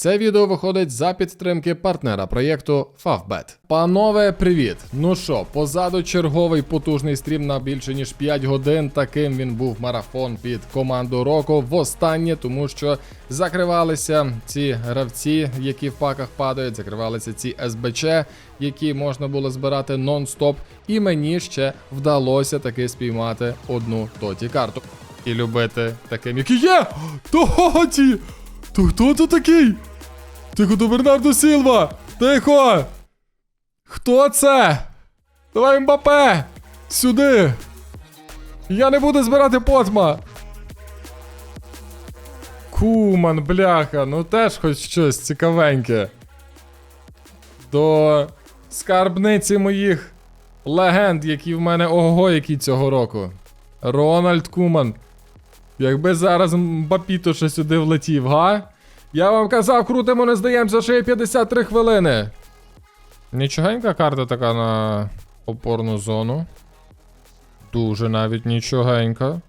Це відео виходить за підтримки партнера проєкту Favbet. Панове, привіт! Ну що, позаду черговий потужний стрім на більше ніж 5 годин. Таким він був марафон під команду року. Востаннє, тому що закривалися ці гравці, які в паках падають, закривалися ці СБЧ, які можна було збирати нон-стоп. І мені ще вдалося таки спіймати одну тоті карту. І любити таким, які є! Тоті! То хто то такий? Тихо, то Бернардо Сілва! Тихо! Хто це? Давай Мбапе! Сюди! Я не буду збирати потма! Куман, бляха, ну теж хоч щось цікавеньке. До скарбниці моїх легенд, які в мене ого, які цього року. Рональд Куман. Якби зараз Мбапіто ще сюди влетів, га? Я вам казав, крутимо, не здаємося, ще є 53 хвилини. Нічогенька карта така на опорну зону. Дуже навіть нічогенька.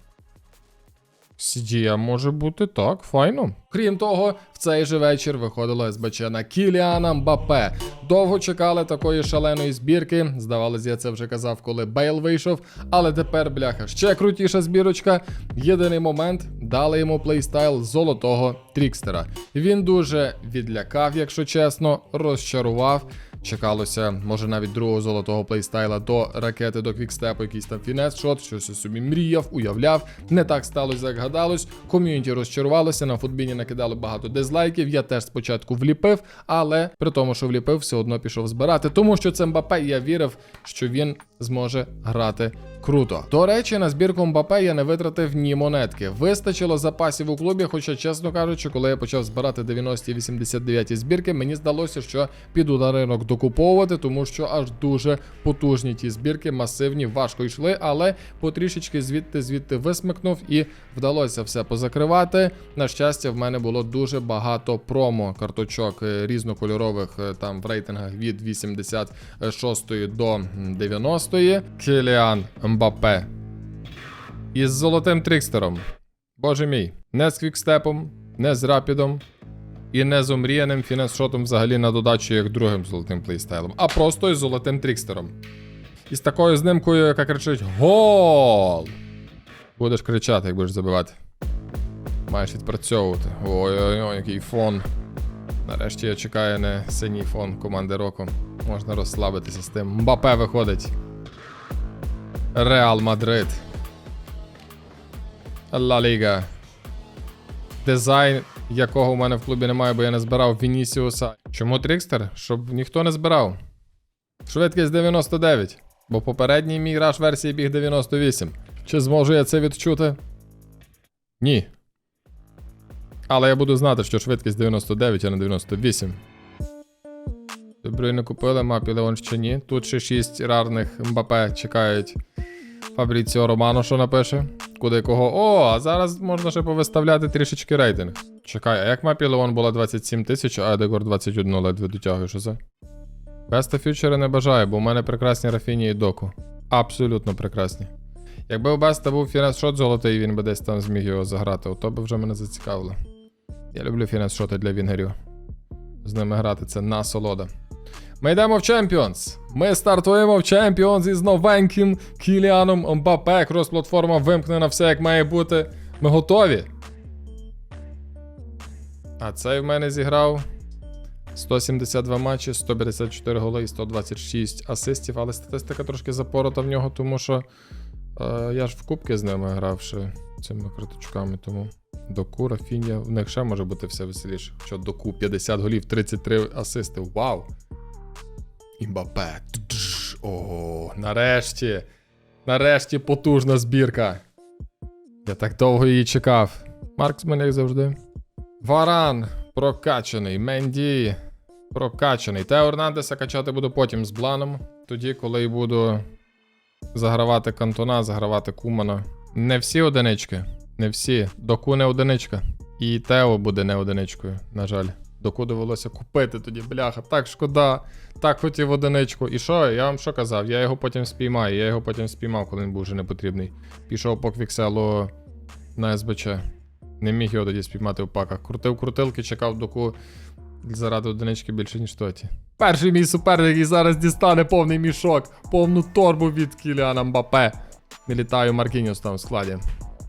Сідія може бути так, файно. Крім того, в цей же вечір виходило СБЧ на Кіліана Мбапе. Довго чекали такої шаленої збірки. Здавалось, я це вже казав, коли Бейл вийшов. Але тепер, бляха, ще крутіша збірочка. Єдиний момент дали йому плейстайл золотого трікстера. Він дуже відлякав, якщо чесно, розчарував. Чекалося, може навіть другого золотого плейстайла до ракети до квікстепу, якийсь там фінес шот, щось собі мріяв, уявляв. Не так сталося, як гадалось. Ком'юніті розчарувалося, на футбіні накидали багато дизлайків. Я теж спочатку вліпив, але при тому, що вліпив, все одно пішов збирати, тому що це Мбапе, я вірив, що він зможе грати круто. До речі, на збірку Мбапе я не витратив ні монетки. Вистачило запасів у клубі, хоча, чесно кажучи, коли я почав збирати 90 89 збірки, мені здалося, що піду на ринок докуповувати, тому що аж дуже потужні ті збірки, масивні, важко йшли, але потрішечки звідти звідти висмикнув і вдалося все позакривати. На щастя, в мене було дуже багато промо карточок е, різнокольорових е, там в рейтингах від 86 до 90. Кіліан Мбапе. Із золотим трикстером. Боже мій, не з квікстепом, не з рапідом. І не з омріяним фінес-шотом взагалі на додачу як другим золотим плейстайлом, а просто із золотим трикстером. І з такою знимкою, яка кричить Гол! Будеш кричати, як будеш забивати. Маєш відпрацьовувати. Ой-ой-ой, який фон. Нарешті я чекаю не синій фон команди року. Можна розслабитися з тим. Мбапе виходить. Реал Мадрид. Ла Ліга. Дизайн, якого в мене в клубі немає, бо я не збирав Вінісіуса. Чому Трікстер? Щоб ніхто не збирав. Швидкість 99. Бо попередній мій раш версії біг 98. Чи зможу я це відчути? Ні. Але я буду знати, що швидкість 99, а не 98. Добре, не купили, мапі Леон ще ні. Тут ще 6 рарних Мбапе чекають. Фабріціо Романо, що напише. Куди кого. О, а зараз можна ще повиставляти трішечки рейтинг. Чекай, а як мапі Леон була 27 тисяч, а Едегор 21 ледве дотягує, що це? Беста фьючера не бажаю, бо у мене прекрасні Рафіні і доку. Абсолютно прекрасні. Якби у Беста був фінес-шот золотий, він би десь там зміг його заграти, то би вже мене зацікавило. Я люблю фінес-шоти для вінгерів. З ними грати це насолода. Ми йдемо в Champions. Ми стартуємо в Champions із новеньким Кіліаном Мбапе. Крос-платформа вимкнена, все як має бути. Ми готові. А цей в мене зіграв 172 матчі, 154 голи і 126 асистів, але статистика трошки запорота в нього, тому що е, я ж в кубки з ними грав ще цими карточками, тому. Доку, Рафінія, в них ще може бути все веселіше. Що доку 50 голів, 33 асисти. Вау! Імбапе. Ого, нарешті. Нарешті потужна збірка. Я так довго її чекав. Марксмен, як завжди. Варан прокачаний. Менді прокачаний. Тео Орнандеса качати буду потім з бланом. Тоді, коли буду загравати кантона, загравати Кумана. Не всі одинички. Не всі. Доку не одиничка. І Тео буде не одиничкою, на жаль. Доку довелося купити тоді, бляха. Так шкода. Так хотів одиничку. І що? Я вам що казав? Я його потім спіймаю. Я його потім спіймав, коли він був вже не потрібний. Пішов по квікселу на СБЧ. Не міг його тоді спіймати в паках. Крутив крутилки, чекав доку Заради одинички більше, ніж тоті. Перший мій суперник, який зараз дістане повний мішок, повну торбу від Кіліана Мбапе. Не літаю Маркініус там в складі.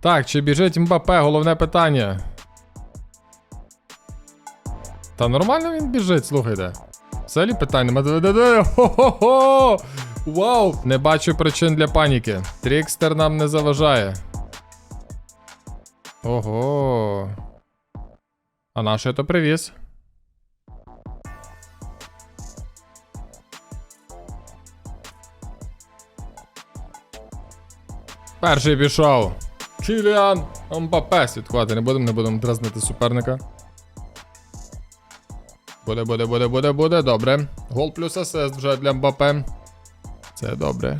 Так, чи біжить Мбапе? Головне питання. Та нормально він біжить, слухайте. Взагалі питань нема. Хо-хо-хо! Вау! Не бачу причин для паніки. Трікстер нам не заважає. Ого. А на що я то привіз? Перший пішов. Кіліан Мбапе. Святкувати не будемо, не будемо дразнити суперника. Буде, буде, буде, буде, буде, добре. Гол плюс асист вже для Мбапе. Це добре.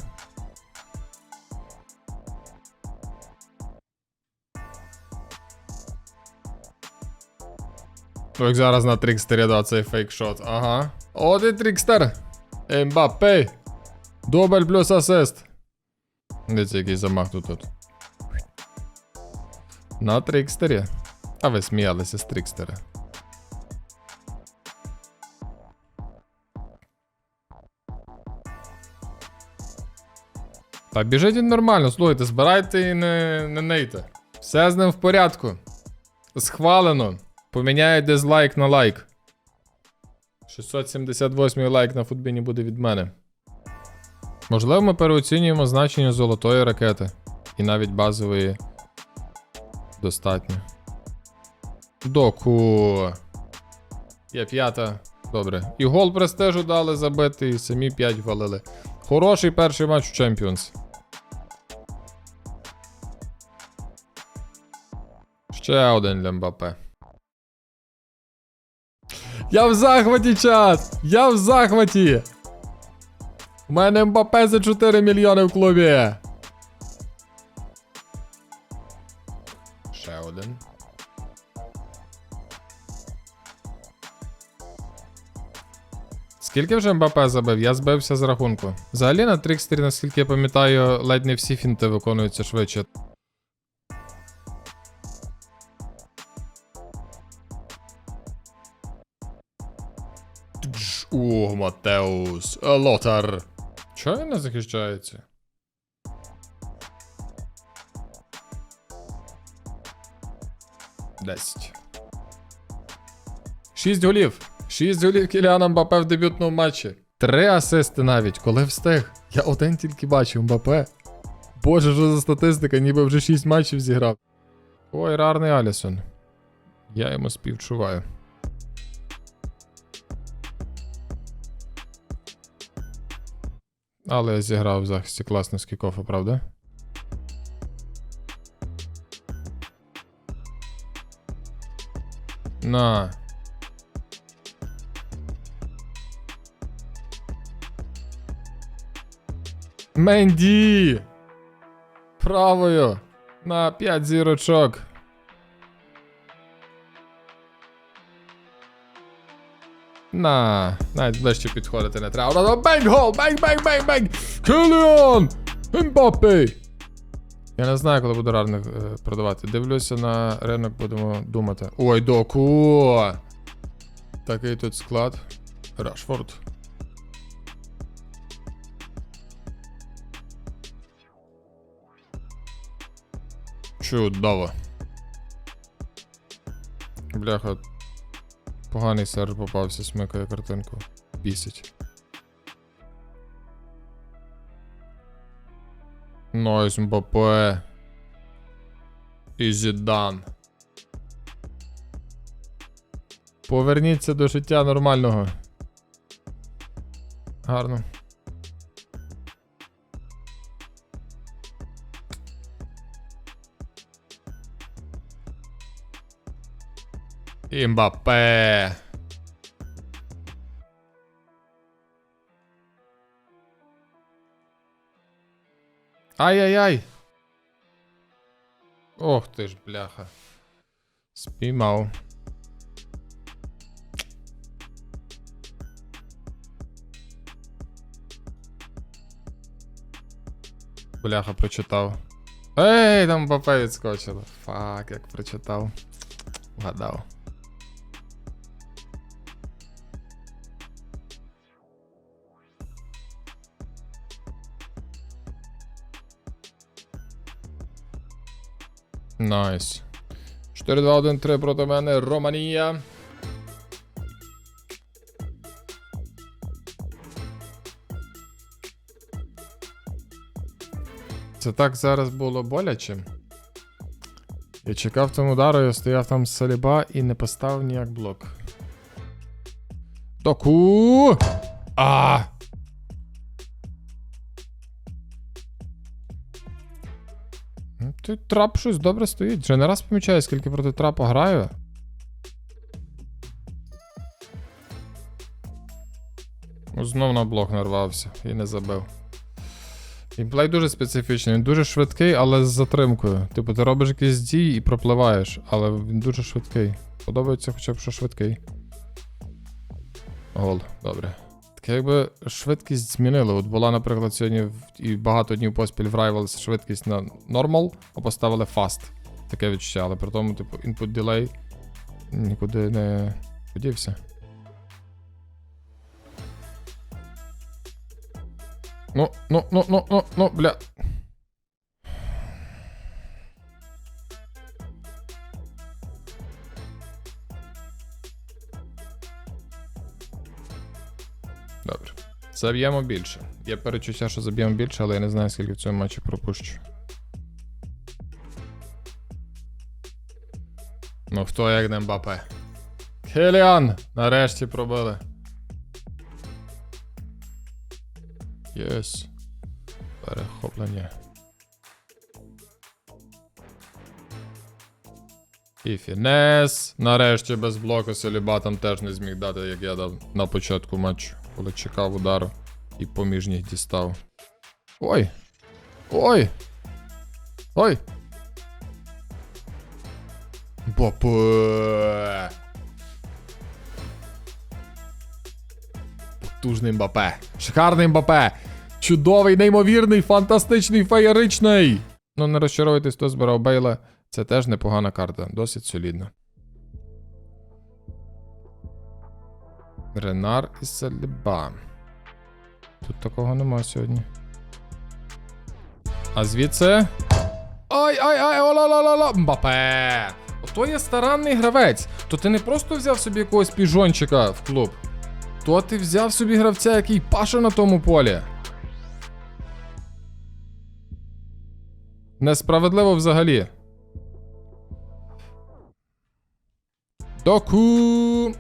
Ну, як зараз на трікстері, да, цей фейкшот. Ага. От і трікстер. Мбапе. Дубль плюс асист. Дивіться, який замах тут. тут. На трікстері. А ви сміялися з трікстера. Та біжить він нормально, слухайте, збирайте і не, не нейте. Все з ним в порядку. Схвалено. Поміняю дизлайк на лайк. 678 лайк на футбіні буде від мене. Можливо, ми переоцінюємо значення золотої ракети. І навіть базової достатньо. Доку. Є п'ята. Добре. І гол престижу дали забити, і самі 5 валили. Хороший перший матч у Champions. Ще один для Мбапе. Я в захваті, час! Я в захваті! У мене Мбапе за 4 мільйони в клубі. Скільки вже Мбапе забив? Я збився з рахунку. Взагалі на трикстері, наскільки я пам'ятаю, ледь не всі фінти виконуються швидше. О, Матеус. Лотар. Чого він не захищається? Десять. Шість голів. Шість голів Кіліана Мбапе в дебютному матчі. Три асисти навіть, коли встиг. Я один тільки бачив Мбапе. Боже, що за статистика, ніби вже 6 матчів зіграв. Ой, рарний Алісон. Я йому співчуваю. Але я зіграв в захисті класно з кікофа, правда? На. Менді! Правою! На 5 зірочок. На, навіть ближче підходити не треба. Ура, Бенг гол! Бенг, бенг, бенг, бенг! Кіліан! Мбаппе! Я не знаю, коли буду рарник е, продавати. Дивлюся на ринок, будемо думати. Ой, доку! Такий тут склад. Рашфорд. Чудово. Бляха. Поганий серж попався, смикає картинку. Бісить. Нойс Мбапе. І Зідан. Поверніться до життя нормального. Гарно. Мбапе. Ай-яй-яй. Ох ти ж, бляха. Спіймав. Бляха, прочитав. Ей, там Мбапе відскочило. Фак, як прочитав. Вгадав. Найс. 4-2-1-3 проти мене. Романія. Це так зараз було боляче. Я чекав там удару, я стояв там з саліба і не поставив ніяк блок. Доку! А! Ти трап щось добре стоїть. Вже не раз помічаю, скільки проти трапа граю. Ну, Знов на блок нарвався і не забив. Геймплей дуже специфічний, він дуже швидкий, але з затримкою. Типу, ти робиш якісь дії і пропливаєш, але він дуже швидкий. Подобається хоча б, що швидкий. Гол, добре. Якби швидкість змінили. От була, наприклад, сьогодні і багато днів поспіль в Rivals швидкість на normal, а поставили fast. Таке відчуття, але при тому, типу, input delay нікуди не подівся. Ну, ну, ну, ну, ну, ну, бля. Заб'ємо більше. Є перечуття, що заб'ємо більше, але я не знаю, скільки в цьому матчі пропущу. Ну, хто як не Мбапе? Келіан! Нарешті пробили. Єс. Перехоплення. І фінес. Нарешті без блоку Соліба там теж не зміг дати, як я дав на початку матчу, коли чекав удару і поміж них дістав. Ой! Ой! Ой! Бапе! Потужний Мбапе. Шикарний Мбапе. Чудовий, неймовірний, фантастичний, феєричний. Ну, не розчаровуйтесь, хто збирав Бейла. Це теж непогана карта, досить солідна. Ренар і Саліба. Тут такого нема сьогодні. А звідси. Ай, ай, ай, ола-ла-ла-ла, Мбапе! Ото є старанний гравець. То ти не просто взяв собі якогось піжончика в клуб. То ти взяв собі гравця, який паше на тому полі. Несправедливо взагалі. Доку.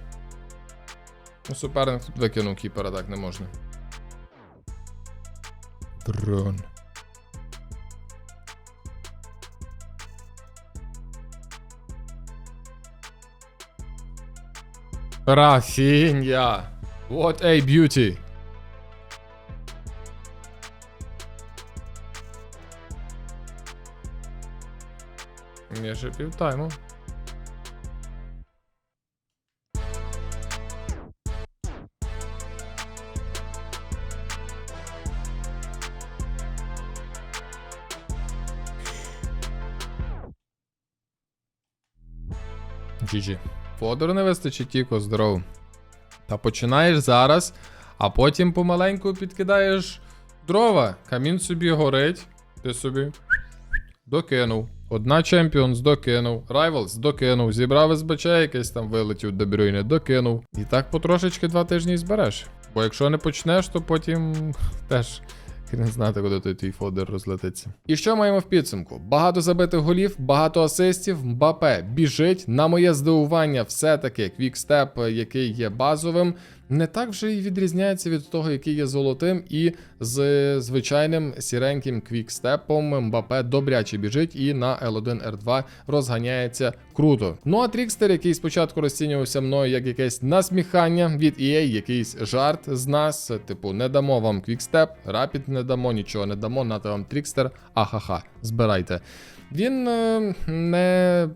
Ну, суперник тут викинув кіпера, так не можна. Дрон. Рафінья. What a beauty. Є ще півтайму. GG. Фодору не вистачить тільки здоров. Та починаєш зараз, а потім помаленьку підкидаєш дрова. Камін собі горить, ти собі докинув. Одна Champions докинув, Rivals докинув, зібрав СБЧ, якийсь там вилетів до Брюйне, докинув. І так потрошечки два тижні збереш. Бо якщо не почнеш, то потім теж не знати, куди той твій фодер розлетиться. І що маємо в підсумку? Багато забитих голів, багато асистів. Мбапе біжить. На моє здивування, все-таки квікстеп, який є базовим, не так вже і відрізняється від того, який є золотим, і з звичайним сіреньким квікстепом Мбапе добряче біжить і на L1 R2 розганяється круто. Ну а Трікстер, який спочатку розцінювався мною як якесь насміхання від EA, якийсь жарт з нас, типу, не дамо вам квікстеп, рапід не дамо, нічого не дамо, нате вам Трікстер, ахаха, збирайте. Він е, не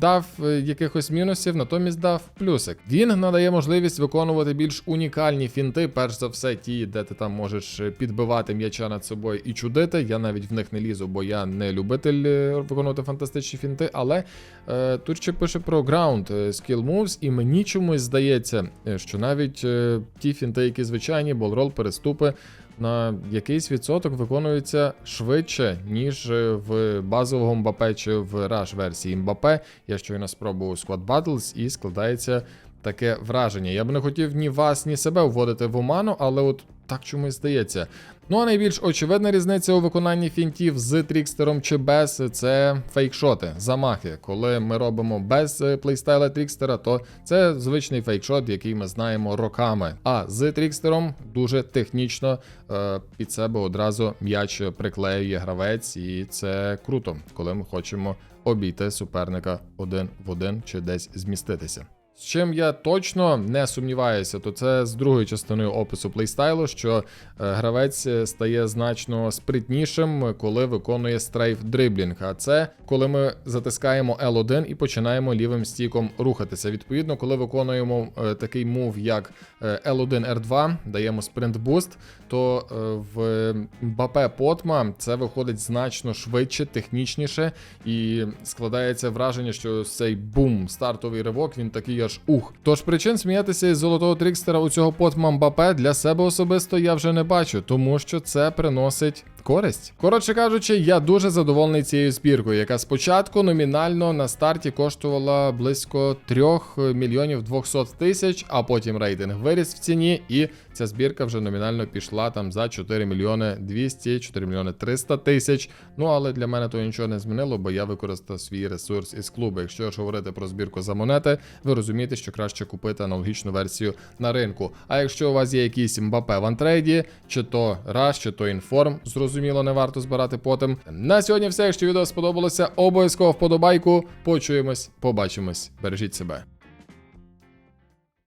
дав е, якихось мінусів, натомість дав плюсик. Він надає можливість виконувати більш унікальні фінти, перш за все, ті, де ти там можеш е, підбивати м'яча над собою і чудити. Я навіть в них не лізу, бо я не любитель е, виконувати фантастичні фінти. Але е, тут ще пише про ground skill moves, і мені чомусь здається, що навіть е, ті фінти, які звичайні, болрол, переступи. На якийсь відсоток виконується швидше, ніж е, в базовому Мбапе чи в Rush версії Мбапе. Я щойно спробував Squad Battles і складається таке враження. Я б не хотів ні вас, ні себе вводити в оману, але от так чомусь здається. Ну а найбільш очевидна різниця у виконанні фінтів з трікстером чи без це фейкшоти, замахи. Коли ми робимо без е, плейстайла трікстера, то це звичний фейкшот, який ми знаємо роками. А з трікстером дуже технічно е, під себе одразу м'яч приклеює гравець, і це круто, коли ми хочемо обійти суперника один в один чи десь зміститися. З чим я точно не сумніваюся, то це з другою частиною опису плейстайлу, що е, гравець е, стає значно спритнішим, коли виконує стрейф дриблінг. А це коли ми затискаємо L1 і починаємо лівим стіком рухатися. Відповідно, коли виконуємо е, такий мув, як е, L1 R2, даємо спринт буст, то в Мбапе Потма це виходить значно швидше, технічніше, і складається враження, що цей бум, стартовий ривок, він такий аж ух. Тож причин сміятися із золотого трікстера у цього Потма Мбапе для себе особисто я вже не бачу, тому що це приносить. Користь. Коротше кажучи, я дуже задоволений цією збіркою, яка спочатку номінально на старті коштувала близько 3 мільйонів 200 тисяч, а потім рейтинг виріс в ціні, і ця збірка вже номінально пішла там за 4 мільйони 200, 4 мільйони 300 тисяч. Ну але для мене то нічого не змінило, бо я використав свій ресурс із клубу. Якщо ж говорити про збірку за монети, ви розумієте, що краще купити аналогічну версію на ринку. А якщо у вас є якийсь Мбапе в антрейді, чи то Rush, чи то інформ, зрозуміло, не варто збирати потім. На сьогодні все. Якщо відео сподобалося, обов'язково вподобайку. Почуємось, побачимось. Бережіть себе.